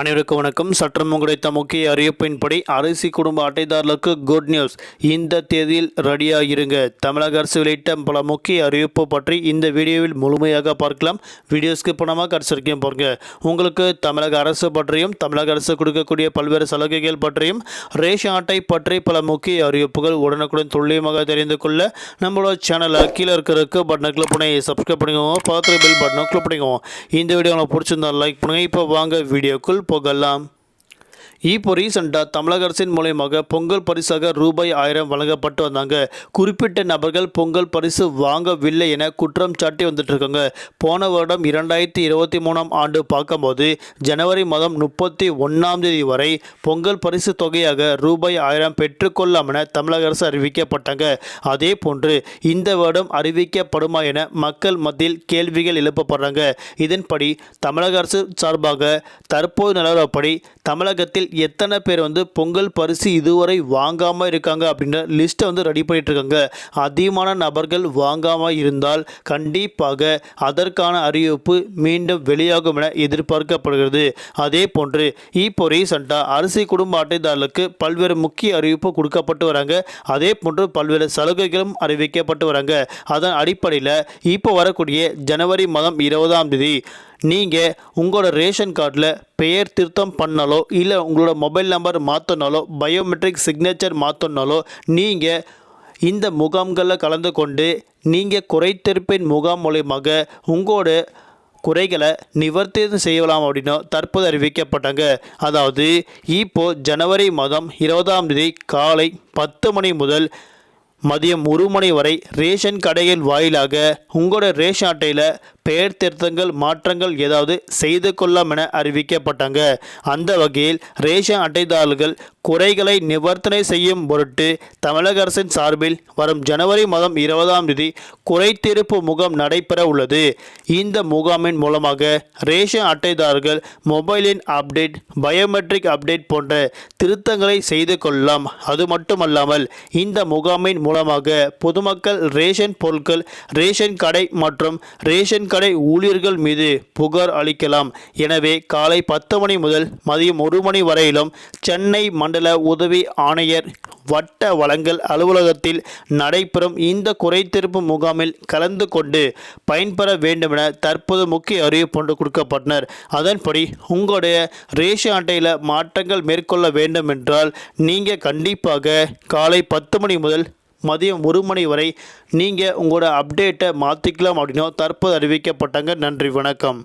அனைவருக்கும் வணக்கம். சற்றம் கிடைத்த முக்கிய அறிவிப்பின்படி அரிசி குடும்ப அட்டைதாரர்களுக்கு குட் நியூஸ் இந்த தேதியில் ரெடியாக இருங்க தமிழக அரசு வெளியிட்ட பல முக்கிய அறிவிப்பு பற்றி இந்த வீடியோவில் முழுமையாக பார்க்கலாம். வீடியோஸ்க்கு பணமாக கடைசிருக்கையும் பாருங்க. உங்களுக்கு தமிழக அரசு பற்றியும் தமிழக அரசு கொடுக்கக்கூடிய பல்வேறு சலுகைகள் பற்றியும் ரேஷன் அட்டை பற்றி பல முக்கிய அறிவிப்புகள் உடனுக்குடன் துல்லியமாக தெரிந்து கொள்ள நம்மளோட சேனலை கீழே இருக்கிறதுக்கு பட்டனை கிளிக் பண்ணி சப்ஸ்கிரைப் பண்ணிக்கோங்க. பக்கத்தில் பில் பட்டனை கிளிக் பண்ணிக்கோங்க. இந்த வீடியோ உங்களுக்கு பிடிச்சிருந்தா லைக் பண்ணுங்கள் இப்போ வாங்க வீடியோக்குள் போகலாம். இப்போ ரீசெண்டாக தமிழக அரசின் மூலயமாக பொங்கல் பரிசாக ரூபாய் ஆயிரம் வழங்கப்பட்டு வந்தாங்க. குறிப்பிட்ட நபர்கள் பொங்கல் பரிசு வாங்கவில்லை என குற்றம் சாட்டி வந்துட்டு இருக்காங்க போன வருடம் இரண்டாயிரத்தி இருபத்தி மூணாம் ஆண்டு பார்க்கும்போது ஜனவரி மாதம் முப்பத்தி ஒன்றாம் தேதி வரை பொங்கல் பரிசு தொகையாக ரூபாய் ஆயிரம் பெற்றுக்கொள்ளலாம் என தமிழக அரசு அறிவிக்கப்பட்டாங்க. அதே போன்று இந்த வருடம் அறிவிக்கப்படுமா என மக்கள் மத்தியில் கேள்விகள் எழுப்பப்படுறாங்க. இதன்படி தமிழக அரசு சார்பாக தற்போது நிலவரப்படி தமிழகத்தில் எத்தனை பேர் வந்து பொங்கல் பரிசு இதுவரை வாங்காமல் இருக்காங்க அப்படின்ற லிஸ்ட்டை வந்து ரெடி பண்ணிட்டு இருக்காங்க அதிகமான நபர்கள் வாங்காமல் இருந்தால் கண்டிப்பாக அதற்கான அறிவிப்பு மீண்டும் வெளியாகும் என எதிர்பார்க்கப்படுகிறது. அதே போன்று இப்போ ரீசெண்டாக அரிசி குடும்ப அட்டைதாரர்களுக்கு பல்வேறு முக்கிய அறிவிப்பு கொடுக்கப்பட்டு வராங்க. அதே போன்று பல்வேறு சலுகைகளும் அறிவிக்கப்பட்டு வராங்க. அதன் அடிப்படையில் இப்போ வரக்கூடிய ஜனவரி மாதம் இருபதாம் தேதி நீங்கள் உங்களோட ரேஷன் கார்டில் பெயர் திருத்தம் பண்ணாலோ இல்லை உங்களோட மொபைல் நம்பர் மாற்றினாலோ பயோமெட்ரிக் சிக்னேச்சர் மாற்றினாலோ நீங்கள் இந்த முகாம்களில் கலந்து கொண்டு நீங்கள் குறைத்திருப்பின் முகாம் மூலயமாக உங்களோட குறைகளை நிவர்த்தி செய்யலாம் அப்படின்னு தற்போது அறிவிக்கப்பட்டாங்க. அதாவது இப்போது ஜனவரி மாதம் இருபதாம் தேதி காலை பத்து மணி முதல் மதியம் ஒரு மணி வரை ரேஷன் கடைகள் வாயிலாக உங்களோட ரேஷன் அட்டையில் பெயர் திருத்தங்கள் மாற்றங்கள் ஏதாவது செய்து கொள்ளலாம் என அறிவிக்கப்பட்டாங்க. அந்த வகையில் ரேஷன் அட்டைதாரர்கள் குறைகளை நிவர்த்தனை செய்யும் பொருட்டு தமிழக அரசின் சார்பில் வரும் ஜனவரி மாதம் இருபதாம் தேதி குறைத்தீர்ப்பு முகாம் நடைபெற உள்ளது. இந்த முகாமின் மூலமாக ரேஷன் அட்டைதாரர்கள் மொபைலின் அப்டேட் பயோமெட்ரிக் அப்டேட் போன்ற திருத்தங்களை செய்து கொள்ளலாம். அது மட்டுமல்லாமல் இந்த முகாமின் மூலமாக பொதுமக்கள் ரேஷன் பொருட்கள் ரேஷன் கடை மற்றும் ரேஷன் கடை ஊழியர்கள் மீது புகார் அளிக்கலாம். எனவே காலை பத்து மணி முதல் மதியம் ஒரு மணி வரையிலும் சென்னை மண்டல உதவி ஆணையர் வட்ட வழங்கல் அலுவலகத்தில் நடைபெறும் இந்த குறைத்தீர்ப்பு முகாமில் கலந்து கொண்டு பயன்பெற வேண்டுமென தற்போது முக்கிய அறிவிப்பு ஒன்று கொடுக்கப்பட்டனர். அதன்படி உங்களுடைய ரேஷன் அட்டையில் மாற்றங்கள் மேற்கொள்ள வேண்டும் என்றால் நீங்கள் கண்டிப்பாக காலை பத்து மணி முதல் மதியம் ஒரு மணி வரை நீங்கள் உங்களோட அப்டேட்டை மாற்றிக்கலாம் அப்படின்னு தற்போது அறிவிக்கப்பட்டாங்க. நன்றி வணக்கம்.